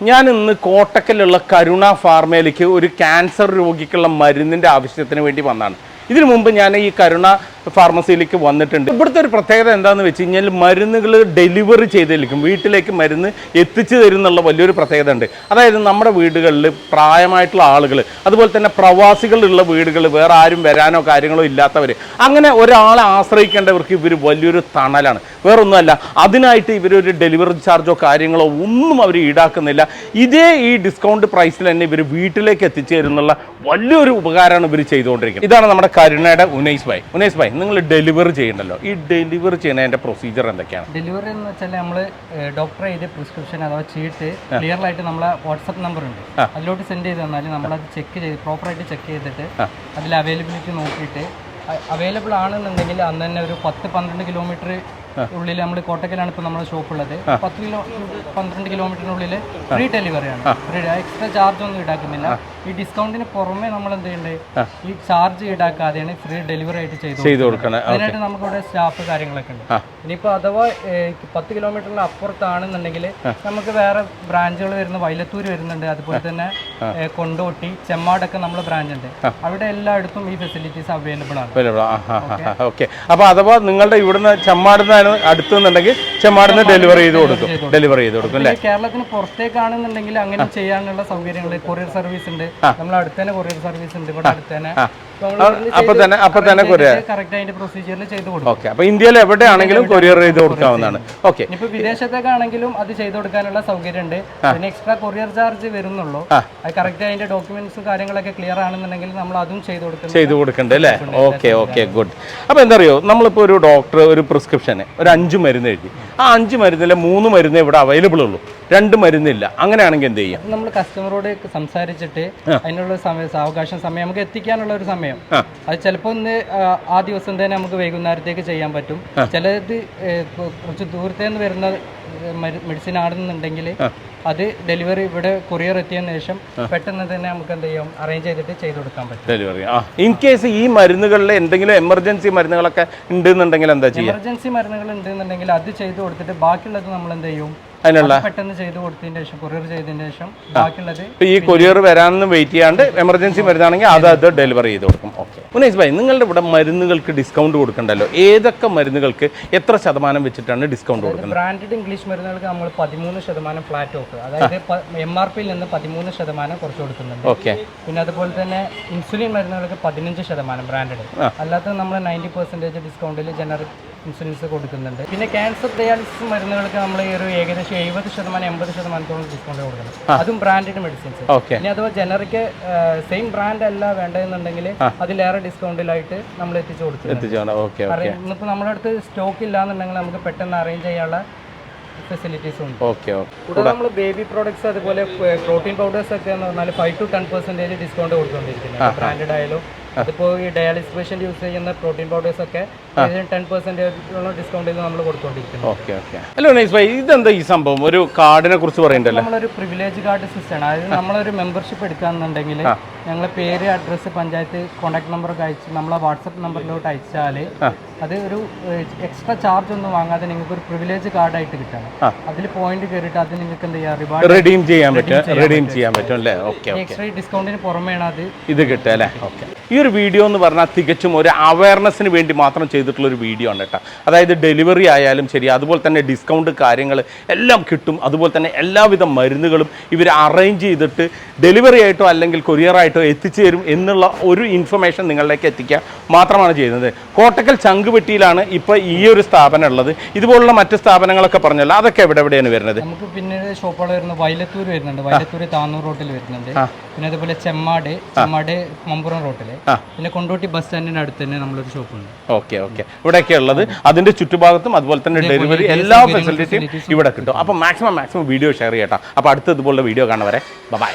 ഞാൻ ഇന്ന് കോട്ടക്കലുള്ള കരുണ ഫാർമയിലേക്ക് ഒരു ക്യാൻസർ രോഗിക്കുള്ള മരുന്നിന്റെ ആവശ്യത്തിന് വേണ്ടി വന്നതാണ് ഇതിനു മുമ്പ് ഞാൻ ഈ കരുണ ഫാർമസിയിലേക്ക് വന്നിട്ടുണ്ട്. ഇവിടുത്തെ ഒരു പ്രത്യേകത എന്താണെന്ന് വെച്ച് കഴിഞ്ഞാൽ മരുന്നുകൾ ഡെലിവറി ചെയ്തേക്കും വീട്ടിലേക്ക് മരുന്ന് എത്തിച്ചു തരുന്നുള്ള വലിയൊരു പ്രത്യേകത ഉണ്ട്. അതായത് നമ്മുടെ വീടുകളിൽ പ്രായമായിട്ടുള്ള ആളുകൾ അതുപോലെ തന്നെ പ്രവാസികളുള്ള വീടുകൾ വേറെ ആരും വരാനോ കാര്യങ്ങളോ ഇല്ലാത്തവർ അങ്ങനെ ഒരാളെ ആശ്രയിക്കേണ്ടവർക്ക് ഇവർ വലിയൊരു തണലാണ്. വേറൊന്നുമല്ല അതിനായിട്ട് ഇവരൊരു ഡെലിവറി ചാർജോ കാര്യങ്ങളോ ഒന്നും അവർ ഈടാക്കുന്നില്ല. ഇതേ ഈ ഡിസ്കൗണ്ട് പ്രൈസിൽ തന്നെ ഇവർ വീട്ടിലേക്ക് എത്തിച്ചു തരുന്നുള്ള വലിയൊരു ഉപകാരമാണ് ഇവർ ചെയ്തുകൊണ്ടിരിക്കുന്നത്. ഇതാണ് നമ്മുടെ കരുണയുടെ ഉനൈസ് ഭായ്. ഉനൈസ് ഭായ് നിങ്ങൾ ഡെലിവറി ചെയ്യണ്ടല്ലോ? ഈ ഡെലിവറി ചെയ്യുന്നതിന്റെ പ്രൊസീജിയർ എന്തൊക്കെയാണ്? ഡെലിവറി എന്ന് വെച്ചാൽ നമ്മൾ ഡോക്ടർ ചെയ്ത് പ്രിസ്ക്രിപ്ഷൻ അഥവാ ചീട്ട് ക്ലിയർ ആയിട്ട് നമ്മളെ വാട്സപ്പ് നമ്പർ ഉണ്ട്. അതിലോട്ട് സെൻഡ് ചെയ്ത് തന്നാൽ നമ്മളത് ചെക്ക് ചെയ്ത് പ്രോപ്പറായിട്ട് ചെക്ക് ചെയ്തിട്ട് അതിൽ അവൈലബിലിറ്റി നോക്കിയിട്ട് അവൈലബിൾ ആണെന്നുണ്ടെങ്കിൽ അന്ന് തന്നെ ഒരു പത്ത് പന്ത്രണ്ട് കിലോമീറ്റർ ഉള്ളിൽ നമ്മൾ കോട്ടക്കലാണ് ഇപ്പോൾ നമ്മുടെ ഷോപ്പ് ഉള്ളത്. പത്ത് കിലോ പന്ത്രണ്ട് കിലോമീറ്ററിനുള്ളിൽ ഫ്രീ ഡെലിവറി ആണ്. ഫ്രീ എക്സ്ട്രാ ചാർജ് ഒന്നും ഈടാക്കുന്നില്ല. ഈ ഡിസ്കൗണ്ടിന് പുറമെ നമ്മൾ എന്ത് ചെയ്യേണ്ടത് ഈ ചാർജ് ഈടാക്കാതെയാണ് ഫ്രീ ഡെലിവറി ആയിട്ട് ചെയ്തു ചെയ്തു കൊടുക്കണം. അതിനായിട്ട് നമുക്കിവിടെ സ്റ്റാഫ് കാര്യങ്ങളൊക്കെ ഉണ്ട്. ഇനിയിപ്പോ അഥവാ പത്ത് കിലോമീറ്ററിന് അപ്പുറത്താണെന്നുണ്ടെങ്കിൽ നമുക്ക് വേറെ ബ്രാഞ്ചുകൾ വരുന്ന വൈലത്തൂർ വരുന്നുണ്ട്. അതുപോലെ തന്നെ കൊണ്ടോട്ടി ചെമ്മാടൊക്കെ നമ്മുടെ ബ്രാഞ്ച് ഉണ്ട്. അവിടെ എല്ലായിടത്തും ഈ ഫെസിലിറ്റീസ് അവൈലബിൾ ആണ്. ഓക്കെ. അപ്പോൾ അഥവാ നിങ്ങളുടെ ഇവിടുന്ന് ചെമ്മാടുന്നാണ് അടുത്തുന്നുണ്ടെങ്കിൽ ചെമ്മാടുന്ന് ഡെലിവറി ചെയ്ത് കൊടുക്കും. ഡെലിവറി ചെയ്ത് കൊടുക്കും അല്ലേ? കേരളത്തിന് പുറത്തേക്കാണെന്നുണ്ടെങ്കിൽ അങ്ങനെ ചെയ്യാനുള്ള സൗകര്യങ്ങൾ കൊറിയർ സർവീസ് ഉണ്ട്. നമ്മൾ അടുത്തന്നെ കൊറിയർ സർവീസ് ഉണ്ട്. ഇവിടെ അടുത്ത് തന്നെ അപ്പൊ തന്നെ അപ്പൊ തന്നെ കൊറിയർ. ഓക്കെ അപ്പോൾ ഇന്ത്യയിൽ എവിടെയാണെങ്കിലും കൊറിയർ ചെയ്ത് കൊടുക്കാവുന്നതാണ്. ഓക്കെ. ഇപ്പൊ വിദേശത്തേക്കാണെങ്കിലും അത് ചെയ്തു കൊടുക്കാനുള്ള സൗകര്യം ഉണ്ട് പിന്നെ എക്സ്ട്രാ കൊറിയർ ചാർജ് വരുന്നുള്ളൂ. അത് കറക്റ്റ് അതിന്റെ ഡോക്യുമെന്റ്സും കാര്യങ്ങളൊക്കെ ക്ലിയർ ആണെന്നുണ്ടെങ്കിൽ നമ്മൾ അതും ചെയ്തു കൊടുക്കും ചെയ്ത് കൊടുക്കണ്ടേ അല്ലേ? ഓക്കെ ഓക്കെ ഗുഡ് അപ്പോൾ എന്താ അറിയോ നമ്മളിപ്പോൾ ഒരു ഡോക്ടർ ഒരു പ്രിസ്ക്രിപ്ഷന് ഒരു അഞ്ച് മരുന്ന് എഴുതി. ആ അഞ്ച് മരുന്നിലെ മൂന്ന് മരുന്നേ ഇവിടെ അവൈലബിൾ ഉള്ളൂ. രണ്ട് മരുന്നില്ല. അങ്ങനെയാണെങ്കിൽ എന്ത് ചെയ്യാം? നമ്മൾ കസ്റ്റമറോട് സംസാരിച്ചിട്ട് അതിനുള്ള സമയം സാവകാശം സമയം നമുക്ക് എത്തിക്കാനുള്ള ഒരു സമയം. അത് ചിലപ്പോൾ ഇന്ന് ആ, ആ ദിവസം തന്നെ നമുക്ക് വൈകുന്നേരത്തേക്ക് ചെയ്യാൻ പറ്റും. ചിലത് കുറച്ച് ദൂരത്തേന്ന് വരുന്ന മെഡിസിൻ ആണെന്നുണ്ടെങ്കിൽ അത് ഡെലിവറി ഇവിടെ കൊറിയർ എത്തിയതിനു ശേഷം പെട്ടെന്ന് തന്നെ നമുക്ക് എന്ത് ചെയ്യാം? അറേഞ്ച് ചെയ്തിട്ട് ചെയ്ത് കൊടുക്കാൻ പറ്റും. ഡെലിവറി ആ. ഇൻ കേസ് ഈ മരുന്നുകളിൽ എന്തെങ്കിലും എമർജൻസി മരുന്നുകളൊക്കെ ഉണ്ടെന്നുണ്ടെങ്കിൽ എന്താ ചെയ്യുക എമർജൻസി മരുന്നുകൾ ഉണ്ടെന്നുണ്ടെങ്കിൽ അത് ചെയ്ത് കൊടുത്തിട്ട് ബാക്കിയുള്ളത് നമ്മൾ എന്ത് ചെയ്യും? അതിനുള്ള പെട്ടെന്ന് ചെയ്ത് കൊടുത്തതിന് ശേഷം കൊറിയർ ചെയ്തതിന് ശേഷം ബാക്കിയുള്ളത് ഈ കൊറിയർ വരാനൊന്നും വെയിറ്റ് ചെയ്യാണ്ട് എമർജൻസി മരുന്നാണെങ്കിൽ അത് അത് ഡെലിവറി ചെയ്ത് കൊടുക്കും. ഉനൈസ് ഭായ് നിങ്ങളുടെ ഇവിടെ മരുന്നുകൾക്ക് ഡിസ്കൗണ്ട് കൊടുക്കണ്ടല്ലോ? ഏതൊക്കെ മരുന്നുകൾക്ക് എത്ര ശതമാനം വെച്ചിട്ടാണ് ഡിസ്കൗണ്ട് കൊടുക്കുന്നത്? ബ്രാൻഡഡ് ഇംഗ്ലീഷ് മരുന്നുകൾക്ക് നമ്മൾ പതിമൂന്ന് ശതമാനം ഫ്ലാറ്റ് ഓഫ് അതായത് എം ആർ പിയിൽ നിന്ന് പതിമൂന്ന് ശതമാനം കുറച്ച് കൊടുക്കുന്നുണ്ട്. ഓക്കെ. പിന്നെ അതുപോലെ തന്നെ ഇൻസുലിൻ മരുന്നുകൾക്ക് പതിനഞ്ച് ശതമാനം ബ്രാൻഡഡ് അല്ലാത്ത നമ്മൾ നയന്റി പെർസെന്റേജ് ഡിസ്കൗണ്ടിൽ ജനറിക് ഇൻസുലിൻസ് കൊടുക്കുന്നുണ്ട്. പിന്നെ ക്യാൻസർ ഡയാലിസിസ് മരുന്നുകൾക്ക് നമ്മൾ ഈ ഒരു ഏകദേശം എഴുപത് ശതമാനം എൺപത് ശതമാനത്തോളം ഡിസ്കൗണ്ട് കൊടുക്കുന്നത് അതും ബ്രാൻഡഡ് മെഡിസിൻസ് പിന്നെ അഥവാ ജനറിക് സെയിം ബ്രാൻഡ് അല്ല വേണ്ടതെന്നുണ്ടെങ്കിൽ അതിലേറെ ഡിസ്കൗണ്ടിലായിട്ട് നമ്മൾ എത്തിച്ചു കൊടുക്കും ഇന്നിപ്പോൾ നമ്മുടെ അടുത്ത് സ്റ്റോക്ക് ഇല്ലാന്നുണ്ടെങ്കിൽ നമുക്ക് പെട്ടെന്ന് അറേഞ്ച് ചെയ്യാനുള്ള ഫെസിലിറ്റീസ് ഉണ്ട്. ഓക്കെ കൂടാതെ നമ്മൾ ബേബി പ്രോഡക്ട്സ് അതുപോലെ പ്രോട്ടീൻ പൗഡേഴ്സ് ഒക്കെ എന്ന് പറഞ്ഞാൽ five to ten percentage discount കൊടുത്തുകൊണ്ടിരിക്കുന്നത് branded ആയാലും അതിപ്പോൾ ഈ ഡയാലിസിസ് പേഷ്യന്റ് യൂസ് ചെയ്യുന്ന പ്രോട്ടീൻ പൗഡേഴ്സ് ഒക്കെ ടെൻ പെർസെന്റേജോളം ഡിസ്കൗണ്ടിൽ നമ്മൾ കൊടുത്തോണ്ടിരിക്കുന്നത് ഓക്കെ ഓക്കെ. ഹലോ നൈസ് ഭായ് ഇതെന്താ ഈ സംഭവം? ഒരു കാർഡിനെ കുറിച്ച് പറയണ്ടല്ലോ? നമ്മളൊരു പ്രിവിലേജ് കാർഡ് സിസ്റ്റം ആണ്. അതായത് നമ്മളൊരു മെമ്പർഷിപ്പ് എടുക്കാന്നുണ്ടെങ്കിൽ ഞങ്ങളെ പേര് അഡ്രസ്സ് പഞ്ചായത്ത് കോൺടാക്ട് നമ്പറൊക്കെ അയച്ച് നമ്മളെ വാട്സപ്പ് നമ്പറിലോട്ട് അയച്ചാൽ അത് ഒരു എക്സ്ട്രാ ചാർജ് ഒന്നും വാങ്ങാതെ നിങ്ങൾക്ക് ഒരു പ്രിവിലേജ് കാർഡായിട്ട് കിട്ടണം. അതിൽ പോയിന്റ് കയറിയിട്ട് അത് നിങ്ങൾക്ക് എന്ത് ചെയ്യാം? റിവാർഡ് റെഡീം ചെയ്യാൻ പറ്റും. റെഡീം ചെയ്യാൻ പറ്റും അല്ലേ? ഓക്കെ എക്സ്ട്രാ ഡിസ്കൗണ്ടിന് പുറമേണത് ഇത് കിട്ടുക അല്ലേ? ഓക്കെ. ഈ ഒരു വീഡിയോ എന്ന് പറഞ്ഞാൽ തികച്ചും ഒരു അവയർനെസ്സിന് വേണ്ടി മാത്രം ചെയ്തിട്ടുള്ള ഒരു വീഡിയോ ആണ് കേട്ടോ. അതായത് ഡെലിവറി ആയാലും ശരി അതുപോലെ തന്നെ ഡിസ്കൗണ്ട് കാര്യങ്ങൾ എല്ലാം കിട്ടും. അതുപോലെ തന്നെ എല്ലാവിധ മരുന്നുകളും ഇവർ അറേഞ്ച് ചെയ്തിട്ട് ഡെലിവറി ആയിട്ടോ അല്ലെങ്കിൽ കൊറിയറായിട്ടോ എത്തിച്ചു തരും എന്നുള്ള ഒരു ഇൻഫർമേഷൻ നിങ്ങളിലേക്ക് എത്തിക്കുക മാത്രമാണ് ചെയ്യുന്നത്. കോട്ടക്കൽ ചങ്കുപെട്ടിയിലാണ് ഇപ്പോൾ ഈ ഒരു സ്ഥാപനം ഉള്ളത്. ഇതുപോലുള്ള മറ്റ് സ്ഥാപനങ്ങളൊക്കെ പറഞ്ഞല്ലോ അതൊക്കെ എവിടെ എവിടെയാണ് വരുന്നത്? നമുക്ക് പിന്നീട് ഷോപ്പുകൾ വരുന്നത് വൈലത്തൂർ വരുന്നുണ്ട്. വൈലത്തൂർ താന്നൂർ റോട്ടിൽ വരുന്നുണ്ട്. പിന്നെ അതുപോലെ ചെമ്മാട് ചെമ്മാട് മമ്പുറം റോട്ടിൽ. പിന്നെ കൊണ്ടോട്ടി ബസ് സ്റ്റാൻഡിന്റെ അടുത്ത് തന്നെ നമ്മളൊരു ഷോപ്പുണ്ട് ഓക്കെ ഓക്കെ. ഇവിടെയൊക്കെ ഉള്ളത്. അതിന്റെ ചുറ്റുഭാഗത്തും അതുപോലെ തന്നെ ഡെലിവറി എല്ലാ ഫെസിലിറ്റിയും ഇവിടെ കിട്ടും. അപ്പോൾ മാക്സിമം മാക്സിമം വീഡിയോ ഷെയർ ചെയ്യട്ടോ. അപ്പോൾ അടുത്ത ഇതുപോലുള്ള വീഡിയോ കാണാൻ വരെ ബൈ